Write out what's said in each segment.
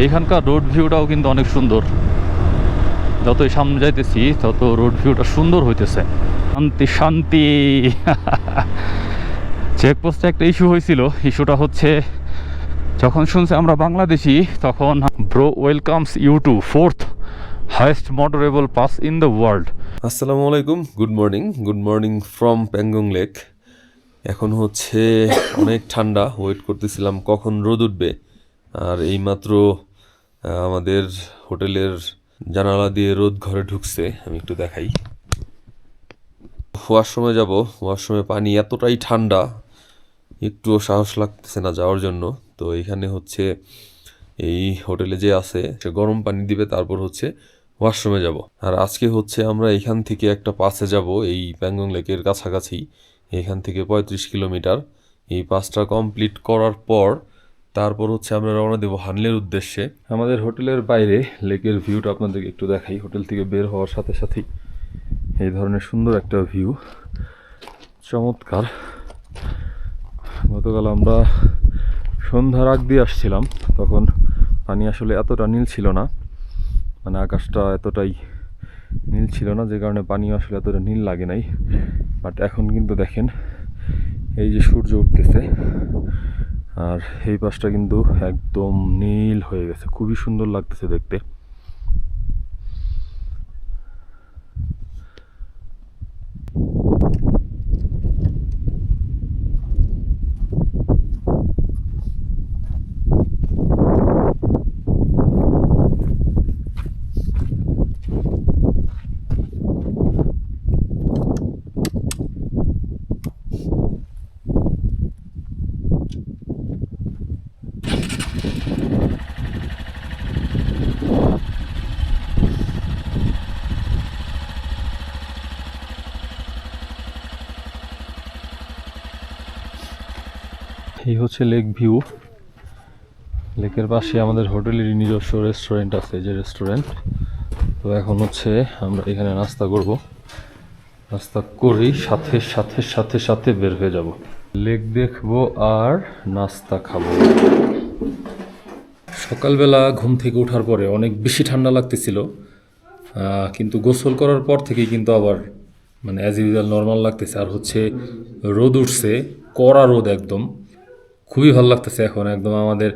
এইখানকার রোড ভিউটাও কিন্তু অনেক সুন্দর। যতই সামনে যাইতেছি, তত রোড ভিউটা সুন্দর হইতেছে। শান্তি শান্তি। চেকপোস্টে একটা ইস্যু হয়েছিল ইস্যুটা হচ্ছে, যখন শুনছে আমরা বাংলাদেশি, তখন BRO welcomes you to fourth highest motorable pass in the world আসসালামু আলাইকুম। Good morning good morning from Pangong lake এখন হচ্ছে অনেক ঠান্ডা। ওয়েট করতেছিলাম কখন রোদ উঠবে। আর এইমাত্র আমাদের হোটেলের জানালা দিয়ে রোদ ঘরে ঢুকছে, আমি একটু দেখাই। ওয়াশরুমে যাব, ওয়াশরুমে পানি এতটাই ঠান্ডা, একটুও সাহস লাগতেছে না যাওয়ার জন্য। তো এখানে হচ্ছে, এই হোটেলে যে আছে, সে গরম পানি দিবে, তারপর হচ্ছে ওয়াশরুমে যাব। আর আজকে হচ্ছে আমরা এখান থেকে একটা পাসে যাব, এই প্যাংগং লেকের কাছাকাছি। এখান থেকে পঁয়ত্রিশ কিলোমিটার। এই পাসটা কমপ্লিট করার পর তারপর হচ্ছে আমরা রওনা দেবো হানলের উদ্দেশ্যে। আমাদের হোটেলের বাইরে, লেকের ভিউটা আপনাদেরকে একটু দেখাই। হোটেল থেকে বের হওয়ার সাথে সাথেই এই ধরনের সুন্দর একটা ভিউ। চমৎকার। গতকাল আমরা সন্ধ্যার আগ দিয়ে আসছিলাম, তখন পানি আসলে এতটা নীল ছিল না। মানে আকাশটা এতটাই নীল ছিল না, যে কারণে পানি আসলে এতটা নীল লাগে নাই। বাট এখন কিন্তু দেখেন, এই যে সূর্য উঠতেছে। আর এই পাশটা কিন্তু একদম নীল হয়ে গেছে। খুবই সুন্দর লাগতেছে দেখতে এই হচ্ছে লেক ভিউ। লেকের পাশে আমাদের হোটেলের নিজস্ব রেস্টুরেন্ট আছে, যে রেস্টুরেন্ট তো এখন হচ্ছে আমরা এখানে নাস্তা করব। নাস্তা করেই সাথে সাথে সাথে সাথে বের হয়ে যাব। লেক দেখব আর নাস্তা খাব। সকালবেলা ঘুম থেকে ওঠার পরে অনেক বেশি ঠান্ডা লাগতেছিল। কিন্তু গোসল করার পর থেকেই কিন্তু আবার মানে অ্যাজ ইউজুয়াল নর্মাল লাগতেছে। আর হচ্ছে রোদ উঠছে, কড়া রোদ একদম। খুবই ভালো লাগতেছে এখন, একদম আমাদের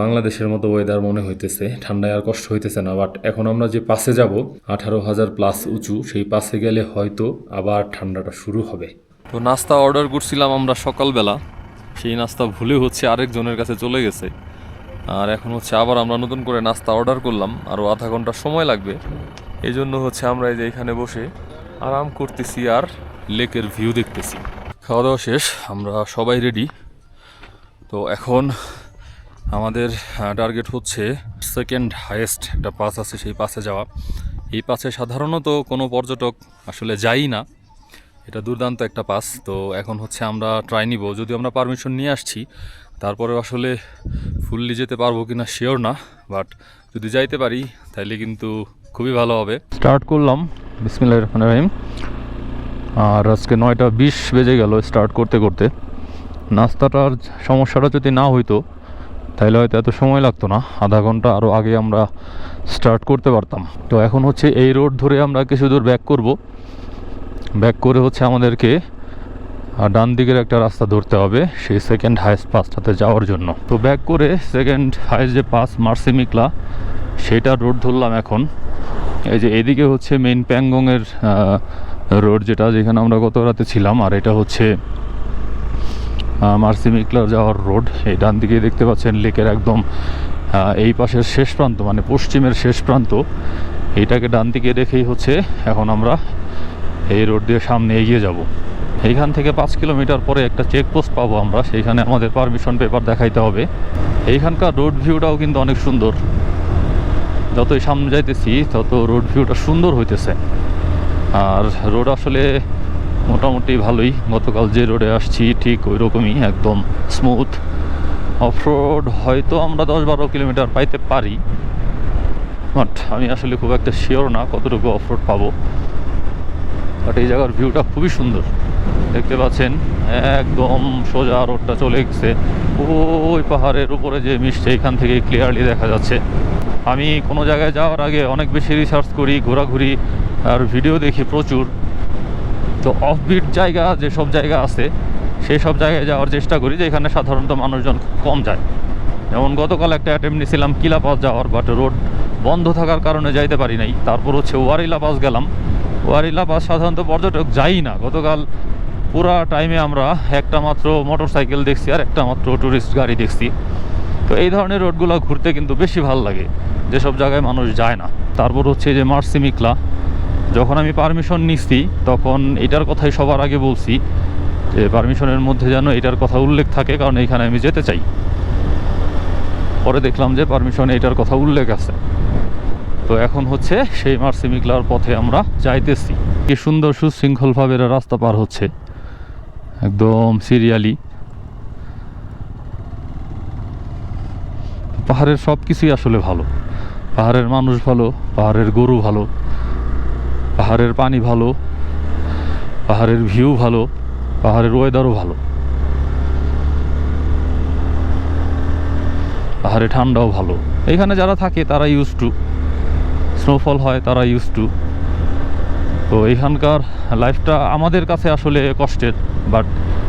বাংলাদেশের মতো ওয়েদার মনে হইতেছে। ঠান্ডায় আর কষ্ট হইতেছে না বাট এখন আমরা যে পাশে যাব, আঠারো হাজার প্লাস উঁচু, সেই পাশে গেলে হয়তো আবার ঠান্ডাটা শুরু হবে। তো নাস্তা অর্ডার করছিলাম আমরা সকালবেলা, সেই নাস্তা ভুলে হচ্ছে আরেকজনের কাছে চলে গেছে। আর এখন হচ্ছে আবার আমরা নতুন করে নাস্তা অর্ডার করলাম, আরও আধা ঘণ্টা সময় লাগবে। এই জন্য হচ্ছে আমরা এই যে এখানে বসে আরাম করতেছি আর লেকের ভিউ দেখতেছি। খাওয়া দাওয়া শেষ, আমরা সবাই রেডি তো এখন আমাদের টার্গেট হচ্ছে সেকেন্ড হাইয়েস্ট একটা পাস আছে, সেই পাসে যাওয়া। এই পাসে সাধারণত কোনো পর্যটক আসলে যাই না। এটা দুর্দান্ত একটা পাস তো এখন হচ্ছে আমরা ট্রাই নিব। যদি আমরা পারমিশন নিয়ে আসছি তারপরে আসলে ফুললি যেতে পারব কি না শিওর না। বাট যদি যাইতে পারি তাহলে কিন্তু খুবই ভালো হবে। স্টার্ট করলাম। বিসমিল্লাহ রহমান রহিম। আর আজকে নয়টা বিশ বেজে গেল স্টার্ট করতে করতে। নাস্তাটার সমস্যাটা যদি না হইতো, তাহলে হয়তো এত সময় লাগতো না। আধা ঘণ্টা আরও আগে আমরা স্টার্ট করতে পারতাম। তো এখন হচ্ছে এই রোড ধরে আমরা কিছু দূর ব্যাক করব। ব্যাক করে হচ্ছে আমাদেরকে ডান দিকের একটা রাস্তা ধরতে হবে, সেই সেকেন্ড হায়েস্ট পাসটাতে যাওয়ার জন্য। তো ব্যাক করে সেকেন্ড হায়েস্ট যে পাস মার্সিমিকলা সেটা রোড ধরলাম এখন। এই যে এদিকে হচ্ছে মেইন প্যাংগংয়ের রোড যেটা, যেখানে আমরা গত রাতে ছিলাম, আর এটা হচ্ছে মার্সিমিকলার যাওয়ার রোড এই ডান দিকে দেখতে পাচ্ছেন লেকের একদম এই পাশের শেষ প্রান্ত মানে পশ্চিমের শেষ প্রান্ত। এইটাকে ডান দিকে রেখেই হচ্ছে, এখন আমরা এই রোড দিয়ে সামনে এগিয়ে যাব। এইখান থেকে পাঁচ কিলোমিটার পরে একটা চেকপোস্ট পাবো আমরা, সেইখানে আমাদের পারমিশন পেপার দেখাইতে হবে। এইখানকার রোড ভিউটাও কিন্তু অনেক সুন্দর। যতই সামনে যাইতেছি, তত রোড ভিউটা সুন্দর হইতেছে। আর রোড আসলে মোটামুটি ভালোই। গতকাল যে রোডে আসছি ঠিক ওই রকমই একদম স্মুথ অফ রোড হয়তো আমরা দশ বারো কিলোমিটার পাইতে পারি। বাট আমি আসলে খুব একটা শিওর না কতটুকু অফ রোড পাবো। বাট এই জায়গার ভিউটা খুবই সুন্দর। দেখতে পাচ্ছেন, একদম সোজা রোডটা চলে গেছে। ওই পাহাড়ের উপরে যে মিশছে এখান থেকে ক্লিয়ারলি দেখা যাচ্ছে। আমি কোনো জায়গায় যাওয়ার আগে অনেক বেশি রিসার্চ করি, ঘোরাঘুরি আর ভিডিও দেখি প্রচুর। তো অফবিট জায়গা যেসব জায়গা আছে সেই সব জায়গায় যাওয়ার চেষ্টা করি যেখানে সাধারণত মানুষজন কম যায়। যেমন গতকাল একটা অ্যাটেম্প নিয়েছিলাম কিলা পাস যাওয়ার বাট রোড বন্ধ থাকার কারণে যাইতে পারি নাই। তারপর হচ্ছে ওয়ারিলা পাস গেলাম। ওয়ারিলা পাস সাধারণত পর্যটক যাই না। গতকাল পুরা টাইমে আমরা একটা মাত্র মোটর সাইকেল দেখছি আর একটা মাত্র ট্যুরিস্ট গাড়ি দেখছি। তো এই ধরনের রোডগুলো ঘুরতে কিন্তু বেশি ভালো লাগে। যেসব জায়গায় মানুষ যায় না। তারপর হচ্ছে যে মার্সিমিকলা যখন আমি পারমিশন নিচ্ছি তখন এটার কথাই সবার আগে বলছি যে পারমিশনের মধ্যে যেন এটার কথা উল্লেখ থাকে, কারণ এইখানে আমি যেতে চাই। পরে দেখলাম যে পারমিশনে এটার কথা উল্লেখ আছে। তো এখন হচ্ছে সেই মার্সিমিকলার পথে আমরা যাইতেছি। কি সুন্দর সুশৃঙ্খলভাবে এরা রাস্তা পার হচ্ছে। একদম সিরিয়ালি। পাহাড়ের সব কিছুই আসলে ভালো। পাহাড়ের মানুষ ভালো, পাহাড়ের গরু ভালো। পাহাড়ের পানি ভালো, পাহাড়ের ভিউ ভালো, পাহাড়ের ওয়েদারও ভালো। পাহাড়ে ঠান্ডাও ভালো। এখানে যারা থাকে তারা ইউজ টু স্নোফল হয়, তারা ইউজ টু তো এখানকার লাইফটা আমাদের কাছে আসলে কষ্টের বাট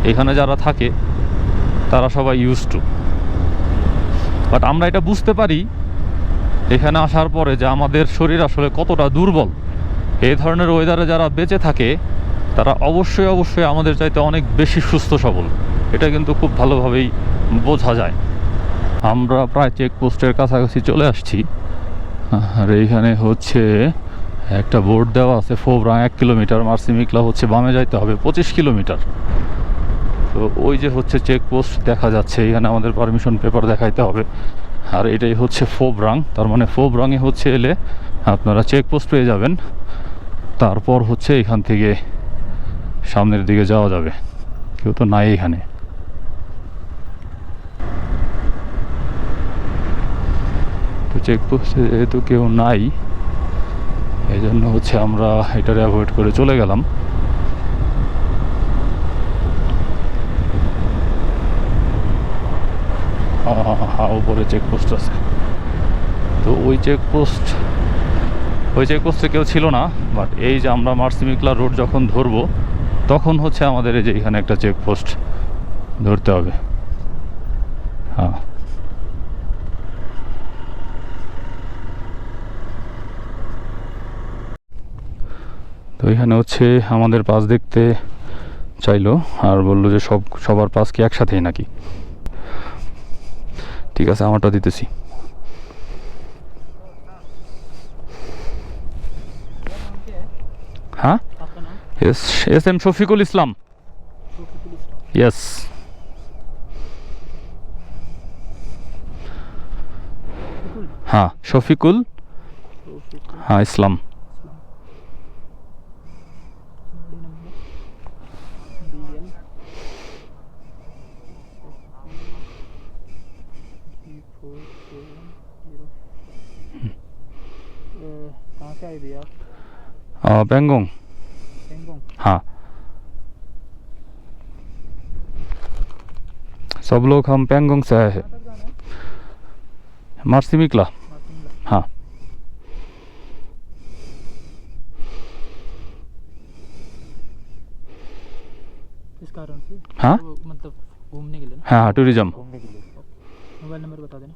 এখানে যারা থাকে, তারা সবাই ইউজ টু বাট আমরা এটা বুঝতে পারি, এখানে আসার পরে যে আমাদের শরীর আসলে কতটা দুর্বল। এই ধরনের ওয়েদারে যারা বেঁচে থাকে, তারা অবশ্যই অবশ্যই আমাদের চাইতে অনেক বেশি সুস্থ, সবল। এটা কিন্তু খুব ভালোভাবেই বোঝা যায়। আমরা প্রায় চেকপোস্টের কাছাকাছি চলে আসছি। আর এইখানে হচ্ছে একটা বোর্ড দেওয়া আছে, ফোবরা, এক কিলোমিটার। মার্সিমিকলা হচ্ছে বামে যাইতে হবে, পঁচিশ কিলোমিটার। তো ওই যে হচ্ছে চেকপোস্ট দেখা যাচ্ছে, এখানে আমাদের পারমিশন পেপার দেখাইতে হবে। আর এটাই হচ্ছে ফোবরাং, তার মানে ফোবরাঙে হচ্ছে এলে আপনারা চেকপোস্ট পেয়ে যাবেন। তারপর হচ্ছে এখান থেকে সামনের দিকে যাওয়া যাবে। কেউ তো নাই এখানে। তো চেকপোস্টে যেহেতু কেউ নাই এই জন্য হচ্ছে আমরা এটারে অ্যাভয়েড করে চলে গেলাম। উপরে চেকপোস্ট আছে। তো ওই চেকপোস্ট ওই চেকপোস্টে কেউ ছিল না বাট এই যে আমরা মার্সিমিকলা রোড যখন ধরবো, তখন হচ্ছে আমাদের এই যে এখানে একটা চেকপোস্ট ধরতে হবে। হ্যাঁ। তো এখানে হচ্ছে আমাদের পাস দেখতে চাইলো, আর বলল যে সব, সবার পাস কি একসাথেই নাকি? ঠিক আছে, আমারটা দিতেছি। S S M Shafiqul Islam yes হ্যাঁ শফিকুল হ্যাঁ ইসলাম 아, सब लोग हम पेंगोंग से आए हैं। है मार्सिमिकला हाँ। इस कारण से? हाँ? मतलब घूमने के लिए ना? हाँ हाँ टूरिज़्म। घूमने के लिए। मोबाइल नंबर बता देना।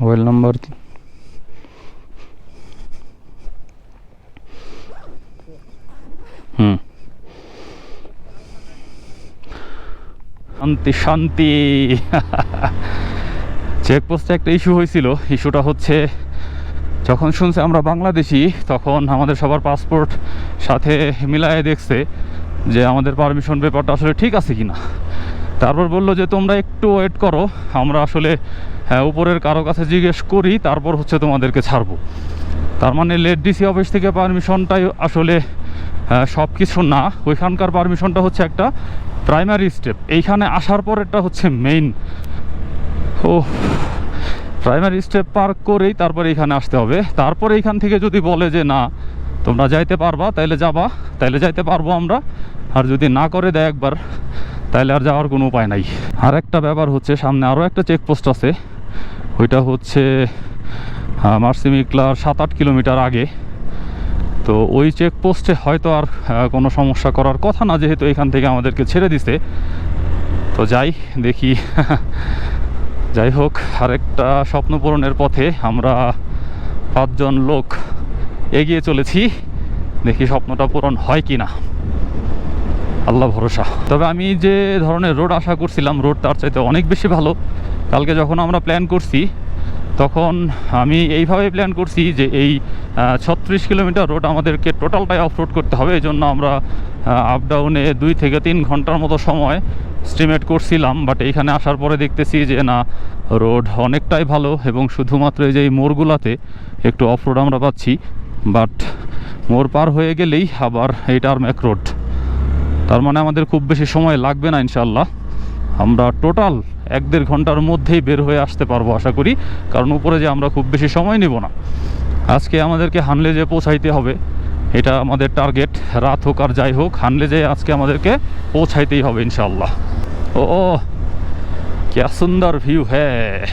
मोबाइल नंबर হুম শান্তি শান্তি। চেকপোস্টে একটা ইস্যু হয়েছিল। ইস্যুটা হচ্ছে যখন শুনছে আমরা বাংলাদেশি তখন আমাদের সবার পাসপোর্ট সাথে মিলায়ে দেখছে যে আমাদের পারমিশন পেপারটা আসলে ঠিক আছে কি না তারপর বলল যে তোমরা একটু ওয়েট করো আমরা আসলে হ্যাঁ, উপরের কারও কাছে জিজ্ঞেস করি তারপর হচ্ছে তোমাদেরকে ছাড়বো। তার মানে লেট ডিসি অফিস থেকে পারমিশনটাই আসলে সব কিছু না, ওইখানকার পারমিশনটা হচ্ছে একটা প্রাইমারি স্টেপ এইখানে আসার পরেরটা হচ্ছে মেইন ও প্রাইমারি স্টেপ পার করেই তারপরে এইখানে আসতে হবে। তারপরে এইখান থেকে যদি বলে যে না, তোমরা যাইতে পারবা, তাইলে যাবা, তাইলে যাইতে পারব আমরা। আর যদি না করে দেয় একবার, তাইলে আর যাওয়ার কোনো উপায় নাই। আর একটা ব্যাপার হচ্ছে, সামনে আরও একটা চেকপোস্ট আছে। ওইটা হচ্ছে মার্সিমিকলার সাত আট কিলোমিটার আগে। তো ওই চেকপোস্টে হয়তো আর কোনো সমস্যা করার কথা না, যেহেতু এখান থেকে আমাদেরকে ছেড়ে দিছে। তো যাই, দেখি। যাই হোক, আরেকটা স্বপ্ন পূরণের পথে আমরা পাঁচজন লোক এগিয়ে চলেছি। দেখি স্বপ্নটা পূরণ হয় কি না আল্লাহ ভরসা। তবে আমি যে ধরনের রোড আশা করছিলাম রোড তার চাইতে অনেক বেশি ভালো। কালকে যখন আমরা প্ল্যান করছি তখন আমি এইভাবে প্ল্যান করছি যে এই ছত্রিশ কিলোমিটার রোড আমাদেরকে টোটালটাই অফ রোড করতে হবে। এই জন্য আমরা আপ ডাউনে দুই থেকে তিন ঘণ্টার মতো সময় স্টিমেট করছিলাম বাট এইখানে আসার পরে দেখতেছি যে না রোড অনেকটাই ভালো এবং শুধুমাত্র এই যে এই মোড়গুলাতে একটু অফ রোড আমরা পাচ্ছি বাট মোড় পার হয়ে গেলেই আবার এই টার্ম্যাক রোড তার মানে আমাদের খুব বেশি সময় লাগবে না ইনশাল্লাহ আমরা টোটাল এক দেড় ঘণ্টার মধ্যেই বের হয়ে আসতে পারব আশা করি। কারণ উপরে যে আমরা খুব বেশি সময় নেব না। আজকে আমাদেরকে হানলে যে পৌঁছাইতে হবে। এটা আমাদের টার্গেট রাত হোক আর যাই হোক হানলে যে আজকে আমাদেরকে পৌঁছাইতেই হবে ইনশাল্লাহ ও ক্যা সুন্দর ভিউ হ্যাঁ।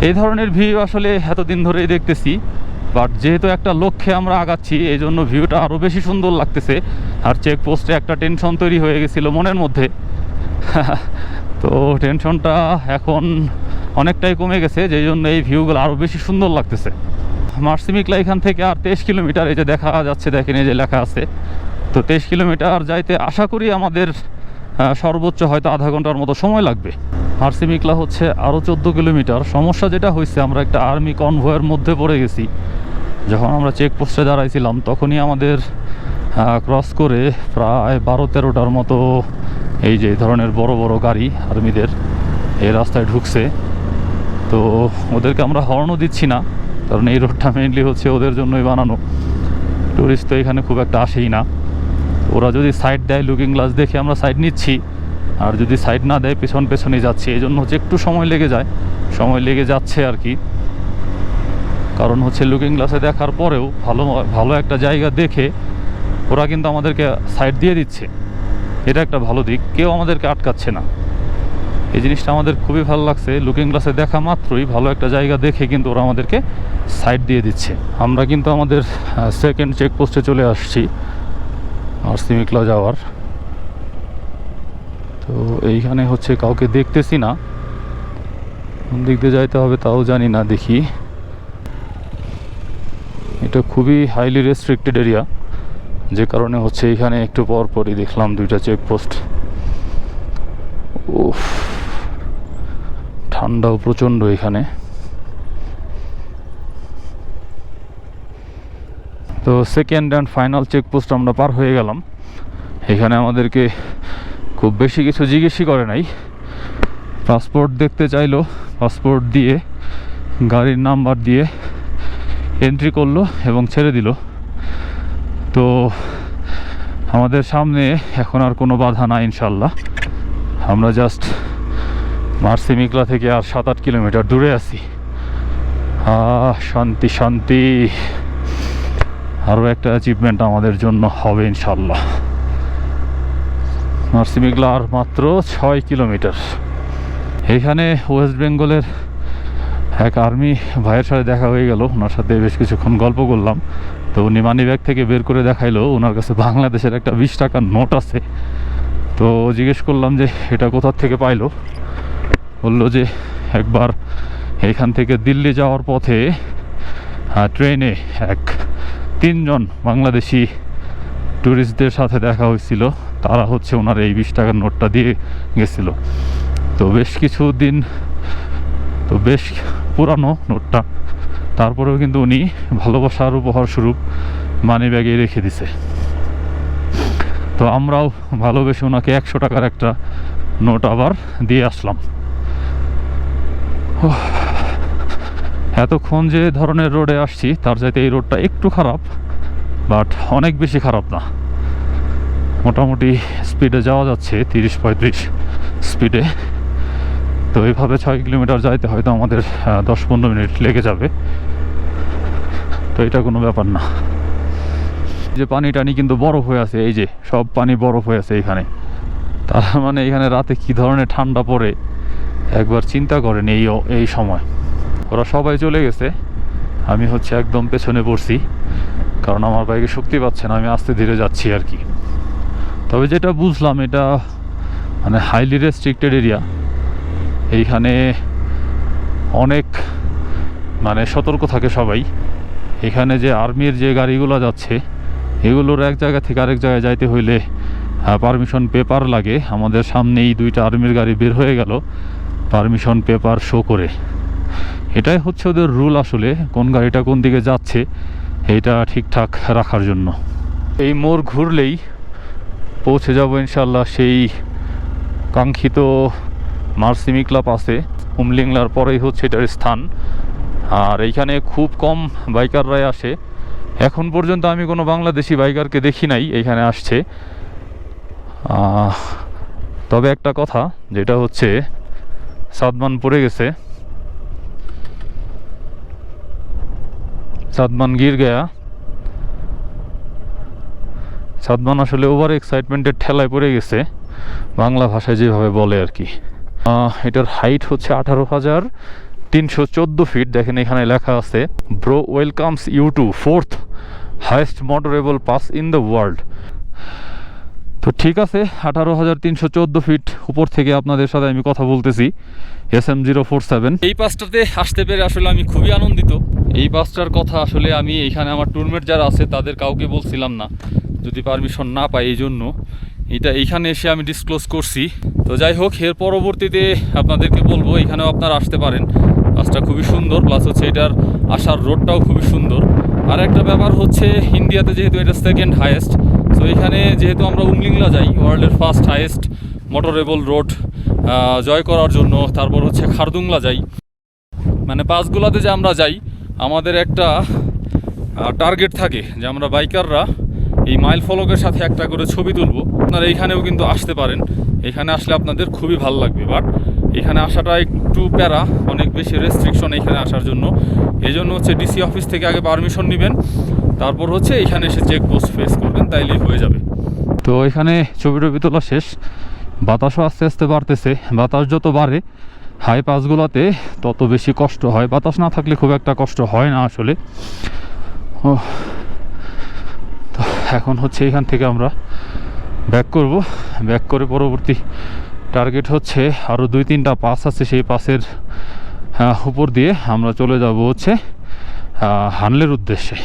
এই ধরনের ভিউ আসলে এতদিন ধরেই দেখতেছি। বাট যেহেতু একটা লক্ষ্যে আমরা আগাচ্ছি এই জন্য ভিউটা আরও বেশি সুন্দর লাগতেছে। আর চেকপোস্টে একটা টেনশন তৈরি হয়ে গেছিল মনের মধ্যে। তো টেনশনটা এখন অনেকটাই কমে গেছে, যেই জন্য এই ভিউগুলো আরও বেশি সুন্দর লাগতেছে। মার্সিমিকলা এখান থেকে আর তেইশ কিলোমিটার, এই যে দেখা যাচ্ছে, দেখেন এই যে লেখা আছে। তো তেইশ কিলোমিটার যাইতে আশা করি আমাদের সর্বোচ্চ হয়তো আধা ঘণ্টার মতো সময় লাগবে। মার্সিমিকলা হচ্ছে আরও চোদ্দ কিলোমিটার। সমস্যা যেটা হয়েছে, আমরা একটা আর্মি কনভয়ের মধ্যে পড়ে গেছি। যখন আমরা চেকপোস্টে দাঁড়াইছিলাম, তখনই আমাদের ক্রস করে প্রায় বারো তেরোটার মতো এই যে ধরনের বড় বড় গাড়ি আর্মিদের এই রাস্তায় ঢুকছে। তো ওদেরকে আমরা হর্নও দিচ্ছি না, কারণ এই রোডটা মেইনলি হচ্ছে ওদের জন্যই বানানো। টুরিস্ট তো এখানে খুব একটা আসেই না। ওরা যদি সাইড দেয় লুকিং গ্লাস দেখে আমরা সাইড নিচ্ছি, আর যদি সাইড না দেয় পেছন পেছনে যাচ্ছি। এই জন্য হচ্ছে একটু সময় লেগে যায়। সময় লেগে যাচ্ছে আর কি। কারণ হচ্ছে লুকিং গ্লাসে দেখার পরেও ভালো ভালো একটা জায়গা দেখে ওরা কিন্তু আমাদেরকে সাইড দিয়ে দিচ্ছে। এটা একটা ভালো দিক। কেউ আমাদেরকে আটকাচ্ছে না। এই জিনিসটা আমাদের খুবই ভালো লাগছে। লুকিং গ্লাসে দেখা মাত্রই ভালো একটা জায়গা দেখে কিন্তু ওরা আমাদেরকে সাইড দিয়ে দিচ্ছে। আমরা কিন্তু আমাদের সেকেন্ড চেকপোস্টে চলে আসছি। আর সিমিকলা যাওয়ার। তো এইখানে হচ্ছে কাউকে দেখতেছি না। কোন দিক দিয়ে যাইতে হবে তাও জানি না, দেখি। এটা খুবই হাইলি রেস্ট্রিক্টেড এরিয়া যে কারণে হচ্ছে এখানে একটু পর পরই দেখলাম দুইটা চেকপোস্ট উফ, ঠান্ডাও প্রচণ্ড এখানে। তো সেকেন্ড অ্যান্ড ফাইনাল চেকপোস্ট আমরা পার হয়ে গেলাম। এখানে আমাদেরকে খুব বেশি কিছু জিজ্ঞেসই করে নাই। পাসপোর্ট দেখতে চাইলো পাসপোর্ট দিয়ে, গাড়ির নাম্বার দিয়ে এন্ট্রি করল এবং ছেড়ে দিল। তো আমাদের সামনে এখন আর কোনো বাধা নাই ইনশাল্লাহ আমরা জাস্ট মার্সিমিকলা থেকে আর সাত আট কিলোমিটার দূরে আছি। শান্তি শান্তি। আরও একটা অ্যাচিভমেন্ট আমাদের জন্য হবে ইনশাল্লাহ মার্সিমিকলা আর মাত্র ছয় কিলোমিটার। এখানে ওয়েস্ট বেঙ্গলের এক আর্মি ভাইয়ের সাথে দেখা হয়ে গেল, ওনার সাথে বেশ কিছুক্ষণ গল্প করলাম। তো উনি মানি ব্যাগ থেকে বের করে দেখাইলো ওনার কাছে বাংলাদেশের একটা বিশ টাকার নোট আছে। তো জিজ্ঞেস করলাম যে, এটা কোথার থেকে পাইলো? বলল যে, একবার এখান থেকে দিল্লি যাওয়ার পথে ট্রেনে এক তিনজন বাংলাদেশি ট্যুরিস্টদের সাথে দেখা হয়েছিল। তারা হচ্ছে ওনার এই বিশ টাকার নোটটা দিয়ে গেছিল। তো বেশ কিছু দিন তো বেশ পুরানো নোটটা। তারপরেও কিন্তু উনি ভালোবাসার উপহার স্বরূপ মানি ব্যাগে রেখে দিছে। তো আমরাও ভালোবেসে ওনাকে একশো টাকার একটা নোট আবার দিয়ে আসলাম। এতক্ষণ যে ধরনের রোডে আসছি, তার চাইতে এই রোডটা একটু খারাপ বাট অনেক বেশি খারাপ না। মোটামুটি স্পিডে যাওয়া যাচ্ছে, তিরিশ পঁয়ত্রিশ স্পিডে তো এইভাবে ছয় কিলোমিটার যাইতে হয়তো আমাদের দশ পনেরো মিনিট লেগে যাবে। তো এটা কোনো ব্যাপার না। যে পানি টানি কিন্তু বরফ হয়ে আছে, এই যে সব পানি বরফ হয়ে আছে এখানে। তার মানে এখানে রাতে কি ধরনের ঠান্ডা পড়ে, একবার চিন্তা করেন এই এই সময়। ওরা সবাই চলে গেছে, আমি হচ্ছে একদম পেছনে পড়ছি, কারণ আমার বাইকে শক্তি পাচ্ছে না, আমি আস্তে ধীরে যাচ্ছি আর কি। তবে যেটা বুঝলাম, এটা মানে হাইলি রেস্ট্রিক্টেড এরিয়া এইখানে অনেক মানে সতর্ক থাকে সবাই। এখানে যে আর্মির যে গাড়িগুলো যাচ্ছে, এগুলোর এক জায়গা থেকে আরেক জায়গায় যাইতে হইলে পারমিশন পেপার লাগে। আমাদের সামনেই দুইটা আর্মির গাড়ি বের হয়ে গেল পারমিশন পেপার শো করে। এটাই হচ্ছে ওদের রুল আসলে, কোন গাড়িটা কোন দিকে যাচ্ছে এটা ঠিকঠাক রাখার জন্য। এই মোড় ঘুরলেই পৌঁছে যাব ইনশাল্লাহ সেই কাঙ্ক্ষিত মার্সিমি ক্লাব আছে। হুমলিংলার পরেই হচ্ছে এটার স্থান। আর এইখানে খুব কম বাইকাররাই আসে। এখন পর্যন্ত আমি কোনো বাংলাদেশি বাইকারকে দেখি নাই, এইখানে আসছে। তবে একটা কথা, যেটা হচ্ছে, সাদমান পড়ে গেছে। সাদমান গির গেয়া। সাদমান আসলে ওভার এক্সাইটমেন্টের ঠেলায় পড়ে গেছে, বাংলা ভাষায় যেভাবে বলে আর কি। এটার হাইট হচ্ছে আঠারো হাজার তিনশো চোদ্দ ফিট দেখেন এখানে লেখা আছে BRO welcomes you to fourth highest motorable pass in the world তো ঠিক আছে, আঠারো হাজার তিনশো চোদ্দ ফিট উপর থেকে আপনাদের সাথে আমি কথা বলতেছি S M zero four seven এই পাসটাতে আসতে পেরে আসলে আমি খুবই আনন্দিত। এই পাসটার কথা আসলে আমি এইখানে আমার টুরমেট যারা আছে, তাদের কাউকে বলছিলাম না, যদি পারমিশন না পাই এই জন্য এটা এইখানে এসে আমি ডিসক্লোজ করছি। তো যাই হোক এর পরবর্তীতে আপনাদেরকে বলব, এখানেও আপনারা আসতে পারেন। পাসটা খুবই সুন্দর প্লাস হচ্ছে এটার আসার রোডটাও খুবই সুন্দর। আর একটা ব্যাপার হচ্ছে ইন্ডিয়াতে যেহেতু এটা সেকেন্ড হায়েস্ট তো এখানে যেহেতু আমরা উমলিংলা যাই ওয়ার্ল্ডের ফার্স্ট হায়েস্ট মোটরেবল রোড জয় করার জন্য, তারপর হচ্ছে খারদুংলা যাই। মানে পাসগুলাতে যে আমরা যাই, আমাদের একটা টার্গেট থাকে যে আমরা বাইকাররা এই মাইল ফলকের সাথে একটা করে ছবি তুলবো। আপনারা এইখানেও কিন্তু আসতে পারেন। এখানে আসলে আপনাদের খুবই ভালো লাগবে। বাট এখানে আসাটা একটু প্যারা, অনেক বেশি রেস্ট্রিকশন এখানে আসার জন্য। এই জন্য হচ্ছে ডিসি অফিস থেকে আগে পারমিশন নেবেন। তারপর হচ্ছে এখানে এসে চেক পোস্ট ফেস করবেন, তাইলেই হয়ে যাবে। তো এখানে ছবি টবি তোলা শেষ। বাতাসও আস্তে আস্তে বাড়তেছে। বাতাস যত বাড়ে হাই পাসগুলোতে তত বেশি কষ্ট হয়। বাতাস না থাকলে খুব একটা কষ্ট হয় না আসলে। ও এখন হচ্ছে এখান থেকে আমরা ব্যাক করব। ব্যাক করে পরবর্তী টার্গেট হচ্ছে আরও দুই তিনটা পাস আছে সেই পাসের উপর দিয়ে আমরা চলে যাব হচ্ছে হানলের উদ্দেশ্যে।